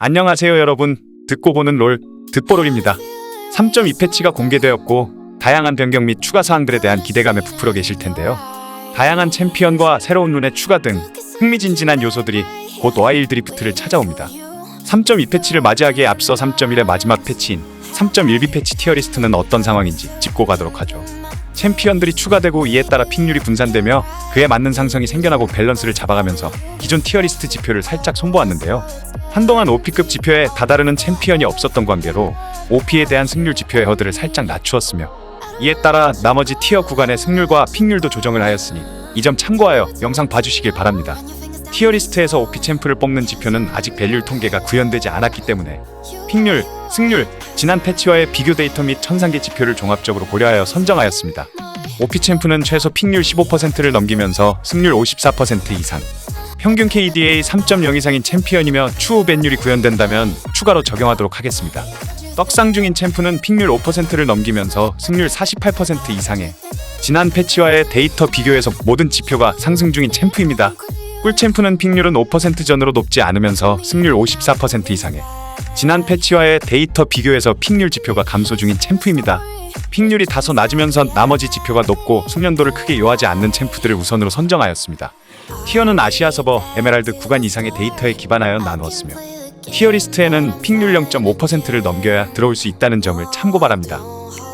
안녕하세요 여러분. 듣고 보는 롤 듣보롤입니다. 3.2 패치가 공개되었고 다양한 변경 및 추가 사항들에 대한 기대감에 부풀어 계실 텐데요. 다양한 챔피언과 새로운 룬의 추가 등 흥미진진한 요소들이 곧 와일드 리프트를 찾아옵니다. 3.2 패치를 맞이하기에 앞서 3.1의 마지막 패치인 3.1B 패치 티어리스트는 어떤 상황인지 짚고 가도록 하죠. 챔피언들이 추가되고 이에 따라 픽률이 분산되며 그에 맞는 상성이 생겨나고 밸런스를 잡아가면서 기존 티어리스트 지표를 살짝 손보았는데요. 한동안 OP급 지표에 다다르는 챔피언이 없었던 관계로 OP에 대한 승률 지표의 허들을 살짝 낮추었으며 이에 따라 나머지 티어 구간의 승률과 픽률도 조정을 하였으니 이 점 참고하여 영상 봐주시길 바랍니다. 티어 리스트에서 OP 챔프를 뽑는 지표는 아직 밸류 통계가 구현되지 않았기 때문에 픽률, 승률, 지난 패치와의 비교 데이터 및 천상계 지표를 종합적으로 고려하여 선정하였습니다. OP 챔프는 최소 픽률 15%를 넘기면서 승률 54% 이상, 평균 KDA 3.0 이상인 챔피언이며 추후 밴율이 구현된다면 추가로 적용하도록 하겠습니다. 떡상 중인 챔프는 픽률 5%를 넘기면서 승률 48% 이상의 지난 패치와의 데이터 비교에서 모든 지표가 상승 중인 챔프입니다. 꿀 챔프는 픽률은 5% 전으로 높지 않으면서 승률 54% 이상의 지난 패치와의 데이터 비교에서 픽률 지표가 감소 중인 챔프입니다. 픽률이 다소 낮으면서 나머지 지표가 높고 숙련도를 크게 요하지 않는 챔프들을 우선으로 선정하였습니다. 티어는 아시아 서버 에메랄드 구간 이상의 데이터에 기반하여 나누었으며 티어리스트에는 픽률 0.5%를 넘겨야 들어올 수 있다는 점을 참고 바랍니다.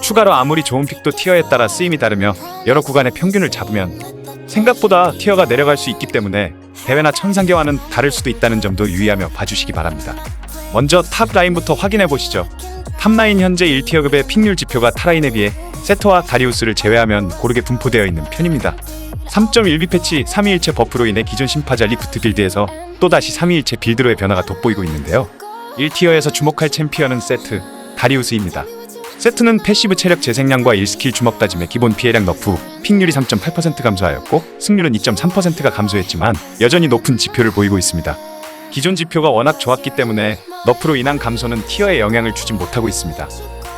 추가로 아무리 좋은 픽도 티어에 따라 쓰임이 다르며 여러 구간의 평균을 잡으면 생각보다 티어가 내려갈 수 있기 때문에 대회나 천상계와는 다를 수도 있다는 점도 유의하며 봐주시기 바랍니다. 먼저 탑 라인부터 확인해 보시죠. 탑 라인 현재 1티어급의 픽률 지표가 타라인에 비해 세토와 다리우스를 제외하면 고르게 분포되어 있는 편입니다. 3.1B 패치 3위일체 버프로 인해 기존 심파자 리프트 빌드에서 또다시 3위일체 빌드로의 변화가 돋보이고 있는데요. 1티어에서 주목할 챔피언은 세트, 다리우스입니다. 세트는 패시브 체력 재생량과 1스킬 주먹 다짐의 기본 피해량 너프 후 픽률이 3.8% 감소하였고 승률은 2.3%가 감소했지만 여전히 높은 지표를 보이고 있습니다. 기존 지표가 워낙 좋았기 때문에 너프로 인한 감소는 티어에 영향을 주진 못하고 있습니다.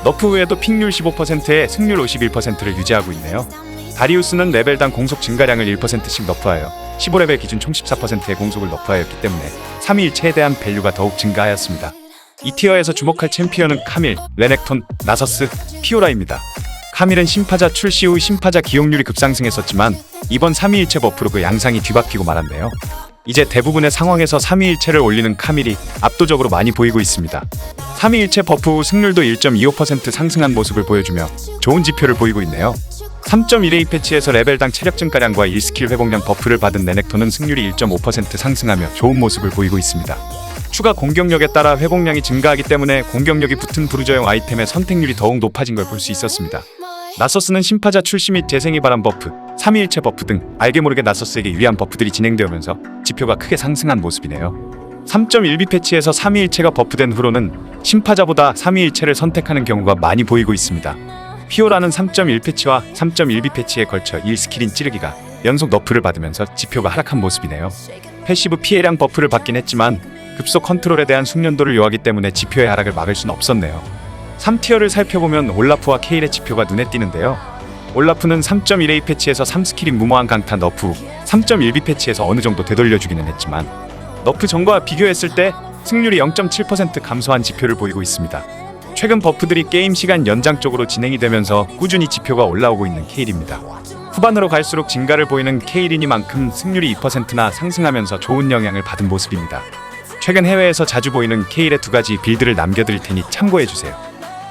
너프 후에도 픽률 15%에 승률 51%를 유지하고 있네요. 다리우스는 레벨당 공속 증가량을 1%씩 너프하여 15레벨 기준 총 14%의 공속을 너프하였기 때문에 3일 최대한 밸류가 더욱 증가하였습니다. 이 티어에서 주목할 챔피언은 카밀, 레넥톤, 나서스, 피오라입니다. 카밀은 심파자 출시 후 심파자 기용률이 급상승했었지만 이번 3위일체 버프로 그 양상이 뒤바뀌고 말았네요. 이제 대부분의 상황에서 3위일체를 올리는 카밀이 압도적으로 많이 보이고 있습니다. 3위일체 버프 후 승률도 1.25% 상승한 모습을 보여주며 좋은 지표를 보이고 있네요. 3.1A 패치에서 레벨당 체력 증가량과 1스킬 회복량 버프를 받은 레넥톤은 승률이 1.5% 상승하며 좋은 모습을 보이고 있습니다. 추가 공격력에 따라 회복량이 증가하기 때문에 공격력이 붙은 브루저용 아이템의 선택률이 더욱 높아진 걸 볼 수 있었습니다. 나서스는 심파자 출시 및 재생이 바람 버프, 3위일체 버프 등 알게 모르게 나서스에게 유리한 버프들이 진행되면서 지표가 크게 상승한 모습이네요. 3.1B 패치에서 3위일체가 버프된 후로는 심파자보다 3위일체를 선택하는 경우가 많이 보이고 있습니다. 피오라는 3.1 패치와 3.1B 패치에 걸쳐 1스킬인 찌르기가 연속 너프를 받으면서 지표가 하락한 모습이네요. 패시브 피해량 버프를 받긴 했지만 급속 컨트롤에 대한 숙련도를 요하기 때문에 지표의 하락을 막을 수는 없었네요. 3티어를 살펴보면 올라프와 케일의 지표가 눈에 띄는데요. 올라프는 3.1A 패치에서 3스킬인 무모한 강타 너프 후 3.1B 패치에서 어느 정도 되돌려주기는 했지만 너프 전과 비교했을 때 승률이 0.7% 감소한 지표를 보이고 있습니다. 최근 버프들이 게임 시간 연장 쪽으로 진행이 되면서 꾸준히 지표가 올라오고 있는 케일입니다. 후반으로 갈수록 증가를 보이는 케일이니만큼 승률이 2%나 상승하면서 좋은 영향을 받은 모습입니다. 최근 해외에서 자주 보이는 케일의 두 가지 빌드를 남겨드릴 테니 참고해주세요.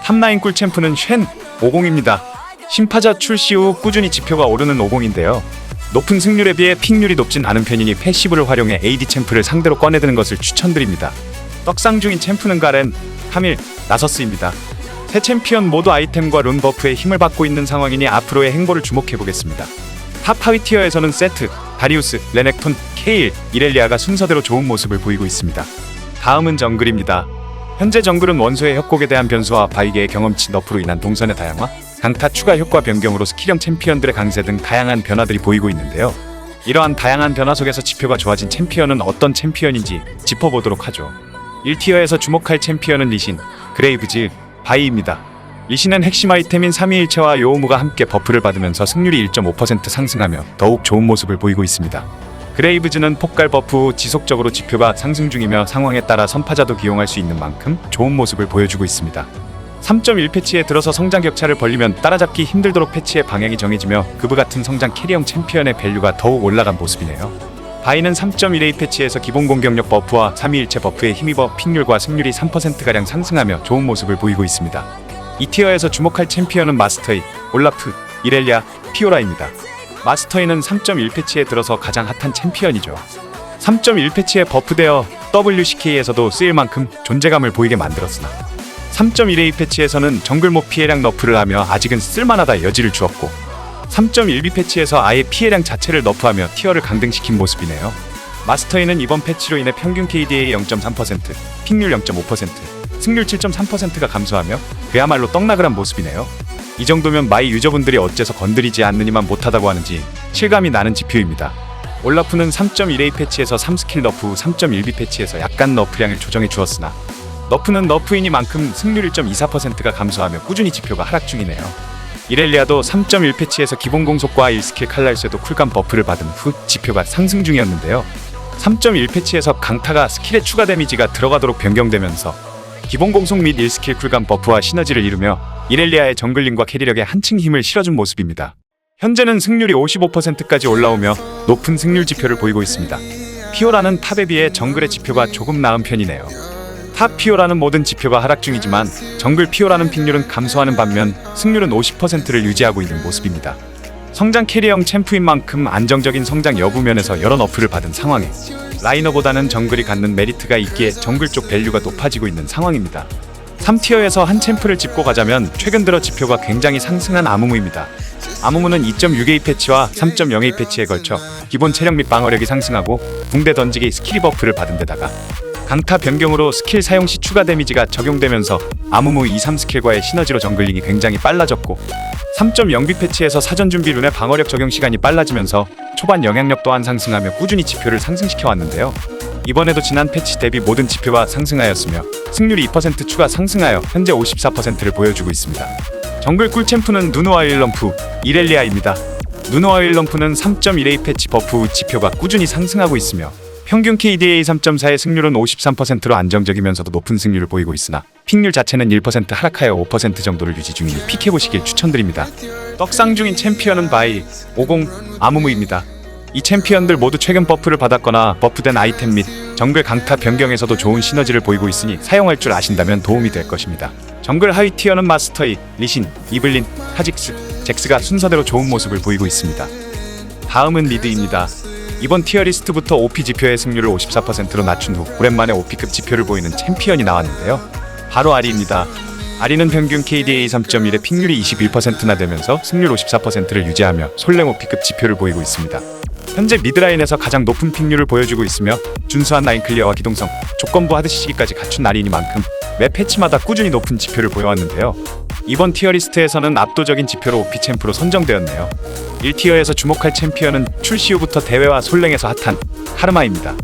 탑라인 꿀 챔프는 쉔 50입니다. 심파자 출시 후 꾸준히 지표가 오르는 50인데요. 높은 승률에 비해 픽률이 높진 않은 편이니 패시브를 활용해 AD 챔프를 상대로 꺼내드는 것을 추천드립니다. 떡상 중인 챔프는 가렌, 카밀, 나서스입니다. 세 챔피언 모두 아이템과 룬 버프에 힘을 받고 있는 상황이니 앞으로의 행보를 주목해보겠습니다. 탑 하위 티어에서는 세트, 다리우스, 레넥톤, 케일, 이렐리아가 순서대로 좋은 모습을 보이고 있습니다. 다음은 정글입니다. 현재 정글은 원소의 협곡에 대한 변수와 바이게의 경험치 너프로 인한 동선의 다양화, 강타 추가 효과 변경으로 스킬형 챔피언들의 강세 등 다양한 변화들이 보이고 있는데요. 이러한 다양한 변화 속에서 지표가 좋아진 챔피언은 어떤 챔피언인지 짚어보도록 하죠. 1티어에서 주목할 챔피언은 리신, 그레이브즈, 바이입니다. 리신은 핵심 아이템인 3위일체와 요오무가 함께 버프를 받으면서 승률이 1.5% 상승하며 더욱 좋은 모습을 보이고 있습니다. 그레이브즈는 폭갈 버프 후 지속적으로 지표가 상승 중이며 상황에 따라 선파자도 기용할 수 있는 만큼 좋은 모습을 보여주고 있습니다. 3.1 패치에 들어서 성장 격차를 벌리면 따라잡기 힘들도록 패치의 방향이 정해지며 그브 같은 성장 캐리형 챔피언의 밸류가 더욱 올라간 모습이네요. 바이는 3.1A 패치에서 기본 공격력 버프와 3위일체 버프에 힘입어 픽률과 승률이 3%가량 상승하며 좋은 모습을 보이고 있습니다. 이 티어에서 주목할 챔피언은 마스터이, 올라프, 이렐리아, 피오라입니다. 마스터이는 3.1 패치에 들어서 가장 핫한 챔피언이죠. 3.1 패치에 버프되어 WCK에서도 쓰일 만큼 존재감을 보이게 만들었으나 3.1A 패치에서는 정글몹 피해량 너프를 하며 아직은 쓸만하다 여지를 주었고 3.1B 패치에서 아예 피해량 자체를 너프하며 티어를 강등시킨 모습이네요. 마스터이는 이번 패치로 인해 평균 KDA 0.3%, 픽률 0.5%, 승률 7.3%가 감소하며 그야말로 한 모습이네요. 이 정도면 마이 유저분들이 어째서 건드리지 않느니만 못하다고 하는지 실감이 나는 지표입니다. 올라프는 3.1A 패치에서 3스킬 너프 후 3.1B 패치에서 약간 너프량을 조정해 주었으나 너프는 너프이니만큼 승률 1.24%가 감소하며 꾸준히 지표가 하락 중이네요. 이렐리아도 3.1 패치에서 기본 공속과 1스킬 칼날쇠도 쿨감 버프를 받은 후 지표가 상승 중이었는데요. 3.1 패치에서 강타가 스킬의 추가 데미지가 들어가도록 변경되면서 기본 공속 및 1스킬 쿨감 버프와 시너지를 이루며 이렐리아의 정글링과 캐리력에 한층 힘을 실어준 모습입니다. 현재는 승률이 55%까지 올라오며 높은 승률 지표를 보이고 있습니다. 피오라는 탑에 비해 정글의 지표가 조금 나은 편이네요. 탑 피오라는 모든 지표가 하락 중이지만 정글 피오라는 픽률은 감소하는 반면 승률은 50%를 유지하고 있는 모습입니다. 성장 캐리형 챔프인 만큼 안정적인 성장 여부 면에서 여러 너프를 받은 상황에 라이너보다는 정글이 갖는 메리트가 있기에 정글 쪽 밸류가 높아지고 있는 상황입니다. 3티어에서 한 챔프를 짚고 가자면 최근 들어 지표가 굉장히 상승한 아무무입니다. 아무무는 2.6A 패치와 3.0A 패치에 걸쳐 기본 체력 및 방어력이 상승하고 붕대 던지기 스킬 버프를 받은 데다가 강타 변경으로 스킬 사용 시 추가 데미지가 적용되면서 아무무 2, 3 스킬과의 시너지로 정글링이 굉장히 빨라졌고 3.0B 패치에서 사전 준비 룬의 방어력 적용 시간이 빨라지면서 초반 영향력 또한 상승하며 꾸준히 지표를 상승시켜 왔는데요. 이번에도 지난 패치 대비 모든 지표가 상승하였으며 승률이 2% 추가 상승하여 현재 54%를 보여주고 있습니다. 정글 꿀챔프는 누누아 윌럼프 이렐리아입니다. 누누아 윌럼프는 3.1A 패치 버프 후 지표가 꾸준히 상승하고 있으며 평균 KDA 3.4의 승률은 53%로 안정적이면서도 높은 승률을 보이고 있으나 픽률 자체는 1% 하락하여 5% 정도를 유지 중이니 픽해보시길 추천드립니다. 떡상 중인 챔피언은 바이, 50, 아무무입니다. 이 챔피언들 모두 최근 버프를 받았거나 버프된 아이템 및 정글 강타 변경에서도 좋은 시너지를 보이고 있으니 사용할 줄 아신다면 도움이 될 것입니다. 정글 하위 티어는 마스터이, 리신, 이블린, 타직스, 잭스가 순서대로 좋은 모습을 보이고 있습니다. 다음은 미드입니다. 이번 티어리스트부터 OP 지표의 승률을 54%로 낮춘 후 오랜만에 OP급 지표를 보이는 챔피언이 나왔는데요. 바로 아리입니다. 아리는 평균 KDA 3.1의 픽률이 21%나 되면서 승률 54%를 유지하며 솔랭 OP급 지표를 보이고 있습니다. 현재 미드라인에서 가장 높은 픽률을 보여주고 있으며 준수한 라인 클리어와 기동성, 조건부 하드 시기까지 갖춘 아리니만큼 매 패치마다 꾸준히 높은 지표를 보여왔는데요. 이번 티어리스트에서는 압도적인 지표로 OP 챔프로 선정되었네요. 1티어에서 주목할 챔피언은 출시 후부터 대회와 솔랭에서 핫한 카르마입니다.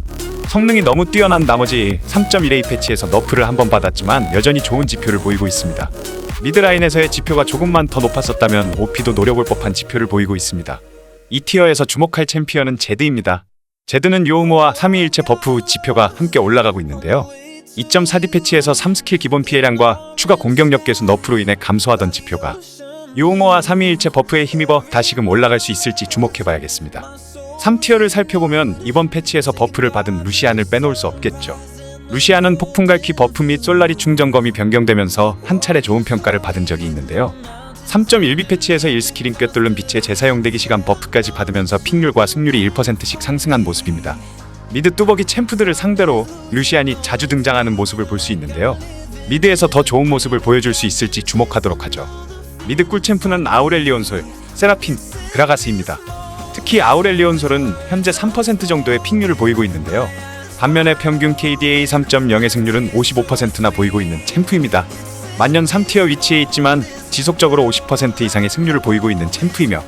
성능이 너무 뛰어난 나머지 3.1A 패치에서 너프를 한번 받았지만 여전히 좋은 지표를 보이고 있습니다. 미드라인에서의 지표가 조금만 더 높았었다면 OP도 노려볼 법한 지표를 보이고 있습니다. 이 티어에서 주목할 챔피언은 제드입니다. 제드는 요우모와 3위 일체 버프 후 지표가 함께 올라가고 있는데요. 2.4D 패치에서 3스킬 기본 피해량과 추가 공격력 개수 너프로 인해 감소하던 지표가 요우모와 3위일체 버프에 힘입어 다시금 올라갈 수 있을지 주목해봐야겠습니다. 3티어를 살펴보면 이번 패치에서 버프를 받은 루시안을 빼놓을 수 없겠죠. 루시안은 폭풍갈퀴 버프 및 솔라리 충전검이 변경되면서 한 차례 좋은 평가를 받은 적이 있는데요. 3.1B 패치에서 1스킬인 꿰뚫는 빛의 재사용되기 시간 버프까지 받으면서 픽률과 승률이 1%씩 상승한 모습입니다. 미드 뚜벅이 챔프들을 상대로 루시안이 자주 등장하는 모습을 볼 수 있는데요. 미드에서 더 좋은 모습을 보여줄 수 있을지 주목하도록 하죠. 미드 꿀 챔프는 아우렐리온솔, 세라핀, 그라가스입니다. 특히 아우렐리온솔은 현재 3% 정도의 픽률을 보이고 있는데요. 반면에 평균 KDA 3.0의 승률은 55%나 보이고 있는 챔프입니다. 만년 3티어 위치에 있지만 지속적으로 50% 이상의 승률을 보이고 있는 챔프이며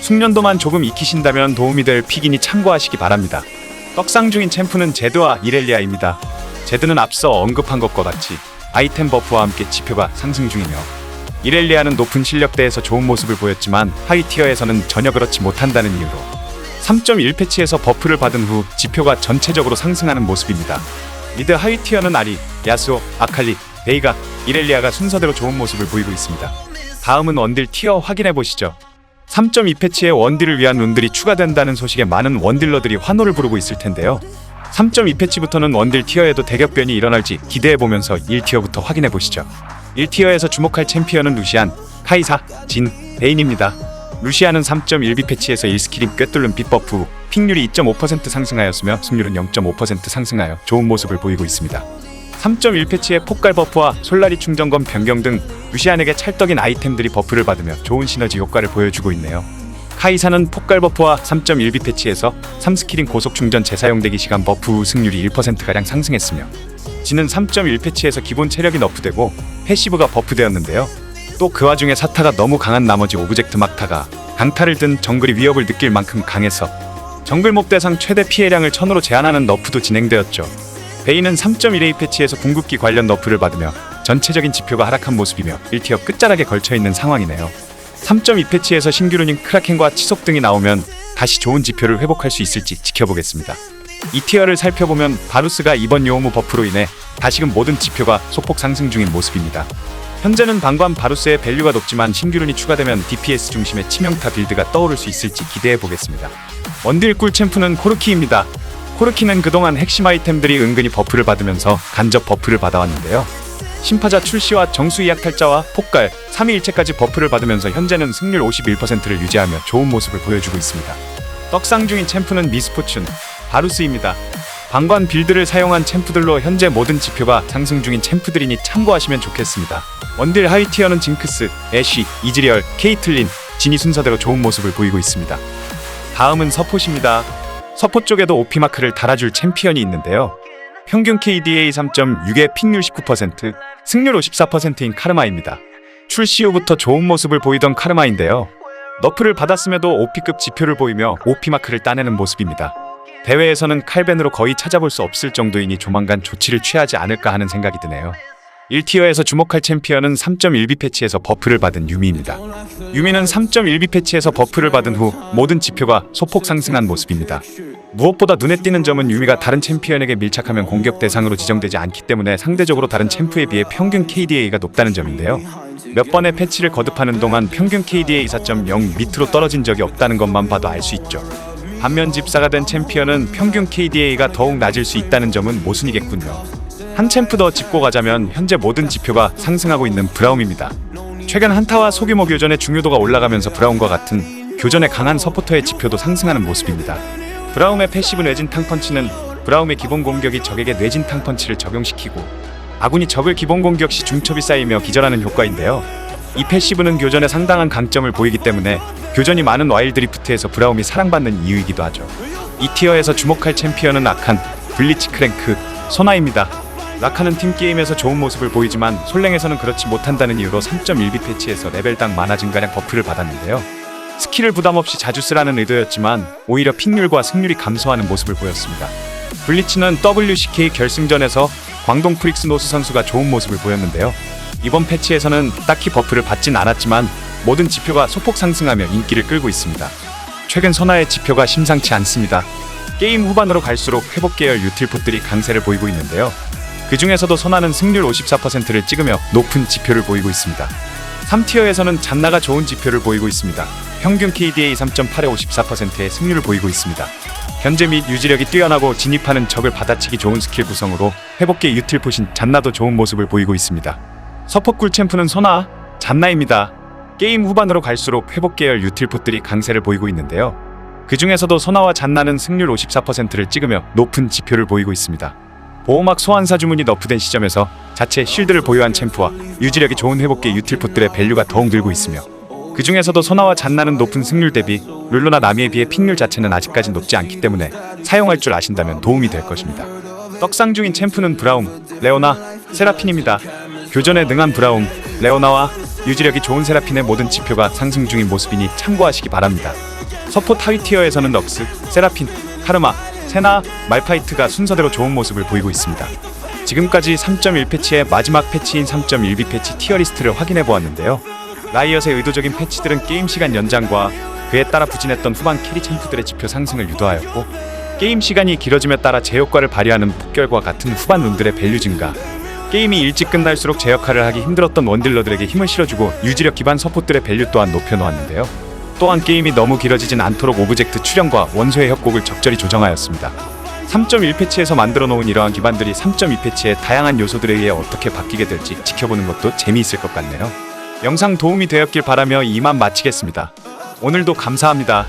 숙련도만 조금 익히신다면 도움이 될 픽이니 참고하시기 바랍니다. 떡상 중인 챔프는 제드와 이렐리아입니다. 제드는 앞서 언급한 것과 같이 아이템 버프와 함께 지표가 상승 중이며 이렐리아는 높은 실력대에서 좋은 모습을 보였지만 하위 티어에서는 전혀 그렇지 못한다는 이유로 3.1 패치에서 버프를 받은 후 지표가 전체적으로 상승하는 모습입니다. 미드 하위 티어는 아리, 야스오, 아칼리, 베이가, 이렐리아가 순서대로 좋은 모습을 보이고 있습니다. 다음은 원딜 티어 확인해 보시죠. 3.2 패치에 원딜을 위한 룬들이 추가된다는 소식에 많은 원딜러들이 환호를 부르고 있을 텐데요. 3.2 패치부터는 원딜 티어에도 대격변이 일어날지 기대해 보면서 1티어부터 확인해 보시죠. 1티어에서 주목할 챔피언은 루시안, 카이사, 진, 베인입니다. 루시안은 3.1B 패치에서 1스킬인 꿰뚫는 빗버프 후 픽률이 2.5% 상승하였으며 승률은 0.5% 상승하여 좋은 모습을 보이고 있습니다. 3.1 패치의 폭갈 버프와 솔라리 충전검 변경 등 루시안에게 찰떡인 아이템들이 버프를 받으며 좋은 시너지 효과를 보여주고 있네요. 카이사는 폭갈 버프와 3.1B 패치에서 3스킬인 고속 충전 재사용 대기 시간 버프 후 승률이 1%가량 상승했으며 지는 3.1 패치에서 기본 체력이 너프되고 패시브가 버프되었는데요. 또 그 와중에 사타가 너무 강한 나머지 오브젝트 막타가 강타를 든 정글이 위협을 느낄 만큼 강해서 정글 몹 대상 최대 피해량을 1000으로 제한하는 너프도 진행되었죠. 베이는 3.1A 패치에서 궁극기 관련 너프를 받으며 전체적인 지표가 하락한 모습이며 1티어 끝자락에 걸쳐 있는 상황이네요. 3.2 패치에서 신규 루닝 크라켄과 치속 등이 나오면 다시 좋은 지표를 회복할 수 있을지 지켜보겠습니다. 이 티어를 살펴보면 바루스가 이번 요오무 버프로 인해 다시금 모든 지표가 소폭 상승 중인 모습입니다. 현재는 방관 바루스의 밸류가 높지만 신규룬이 추가되면 DPS 중심의 치명타 빌드가 떠오를 수 있을지 기대해 보겠습니다. 원딜 꿀 챔프는 코르키입니다. 코르키는 그동안 핵심 아이템들이 은근히 버프를 받으면서 간접 버프를 받아왔는데요. 심파자 출시와 정수 이약 탈자와 폭갈, 3위 일체까지 버프를 받으면서 현재는 승률 51%를 유지하며 좋은 모습을 보여주고 있습니다. 떡상 중인 챔프는 미스포춘, 바루스입니다. 방관 빌드를 사용한 챔프들로 현재 모든 지표가 상승 중인 챔프들이니 참고하시면 좋겠습니다. 원딜 하위 티어는 징크스, 애쉬, 이즈리얼, 케이틀린, 진이 순서대로 좋은 모습을 보이고 있습니다. 다음은 서폿입니다. 서폿 쪽에도 OP 마크를 달아줄 챔피언이 있는데요. 평균 KDA 3.6에 픽률 19%, 승률 54%인 카르마입니다. 출시 후부터 좋은 모습을 보이던 카르마인데요. 너프를 받았음에도 OP급 지표를 보이며 OP 마크를 따내는 모습입니다. 대회에서는 칼벤으로 거의 찾아볼 수 없을 정도이니 조만간 조치를 취하지 않을까 하는 생각이 드네요. 1티어에서 주목할 챔피언은 3.1B 패치에서 버프를 받은 유미입니다. 유미는 3.1B 패치에서 버프를 받은 후 모든 지표가 소폭 상승한 모습입니다. 무엇보다 눈에 띄는 점은 유미가 다른 챔피언에게 밀착하면 공격 대상으로 지정되지 않기 때문에 상대적으로 다른 챔프에 비해 평균 KDA가 높다는 점인데요. 몇 번의 패치를 거듭하는 동안 평균 KDA 4.0 밑으로 떨어진 적이 없다는 것만 봐도 알 수 있죠. 반면 집사가 된 챔피언은 평균 KDA가 더욱 낮을 수 있다는 점은 모순이겠군요. 한 챔프 더 짚고 가자면 현재 모든 지표가 상승하고 있는 브라움입니다. 최근 한타와 소규모 교전의 중요도가 올라가면서 브라움과 같은 교전에 강한 서포터의 지표도 상승하는 모습입니다. 브라움의 패시브 뇌진 탕 펀치는 브라움의 기본 공격이 적에게 뇌진 탕 펀치를 적용시키고 아군이 적을 기본 공격 시 중첩이 쌓이며 기절하는 효과인데요. 이 패시브는 교전에 상당한 강점을 보이기 때문에 교전이 많은 와일드 리프트에서 브라움이 사랑받는 이유이기도 하죠. 이 티어에서 주목할 챔피언은 아칸, 블리치 크랭크, 소나입니다. 라카는 팀 게임에서 좋은 모습을 보이지만 솔랭에서는 그렇지 못한다는 이유로 3.1B 패치에서 레벨당 만화 증가량 버프를 받았는데요. 스킬을 부담 없이 자주 쓰라는 의도였지만 오히려 픽률과 승률이 감소하는 모습을 보였습니다. 블리치는 WCK 결승전에서 광동 프릭스 노스 선수가 좋은 모습을 보였는데요. 이번 패치에서는 딱히 버프를 받진 않았지만 모든 지표가 소폭 상승하며 인기를 끌고 있습니다. 최근 선화의 지표가 심상치 않습니다. 게임 후반으로 갈수록 회복 계열 유틸포들이 강세를 보이고 있는데요. 그 중에서도 선화는 승률 54%를 찍으며 높은 지표를 보이고 있습니다. 3티어에서는 잔나가 좋은 지표를 보이고 있습니다. 평균 KDA 3.8에 54%의 승률을 보이고 있습니다. 견제 및 유지력이 뛰어나고 진입하는 적을 받아치기 좋은 스킬 구성으로 회복계 유틸포신 잔나도 좋은 모습을 보이고 있습니다. 서폿 꿀챔프는 소나, 잔나입니다. 게임 후반으로 갈수록 회복 계열 유틸포들이 강세를 보이고 있는데요. 그 중에서도 소나와 잔나는 승률 54%를 찍으며 높은 지표를 보이고 있습니다. 보호막 소환사 주문이 너프된 시점에서 자체 쉴드를 보유한 챔프와 유지력이 좋은 회복계 유틸포들의 밸류가 더욱 늘고 있으며 그 중에서도 소나와 잔나는 높은 승률 대비 룰루나 나미에 비해 픽률 자체는 아직까지 높지 않기 때문에 사용할 줄 아신다면 도움이 될 것입니다. 떡상 중인 챔프는 브라움, 레오나, 세라핀입니다. 교전에 능한 브라움, 레오나와 유지력이 좋은 세라핀의 모든 지표가 상승 중인 모습이니 참고하시기 바랍니다. 서포트 하위 티어에서는 럭스, 세라핀, 카르마, 세나, 말파이트가 순서대로 좋은 모습을 보이고 있습니다. 지금까지 3.1 패치의 마지막 패치인 3.1B 패치 티어 리스트를 확인해 보았는데요. 라이엇의 의도적인 패치들은 게임 시간 연장과 그에 따라 부진했던 후반 캐리 챔프들의 지표 상승을 유도하였고 게임 시간이 길어짐에 따라 제 효과를 발휘하는 폭결과 같은 후반 룬들의 밸류 증가 게임이 일찍 끝날수록 제 역할을 하기 힘들었던 원딜러들에게 힘을 실어주고 유지력 기반 서포트의 밸류 또한 높여놓았는데요. 또한 게임이 너무 길어지진 않도록 오브젝트 출현과 원소의 협곡을 적절히 조정하였습니다. 3.1 패치에서 만들어 놓은 이러한 기반들이 3.2 패치의 다양한 요소들에 의해 어떻게 바뀌게 될지 지켜보는 것도 재미있을 것 같네요. 영상 도움이 되었길 바라며 이만 마치겠습니다. 오늘도 감사합니다.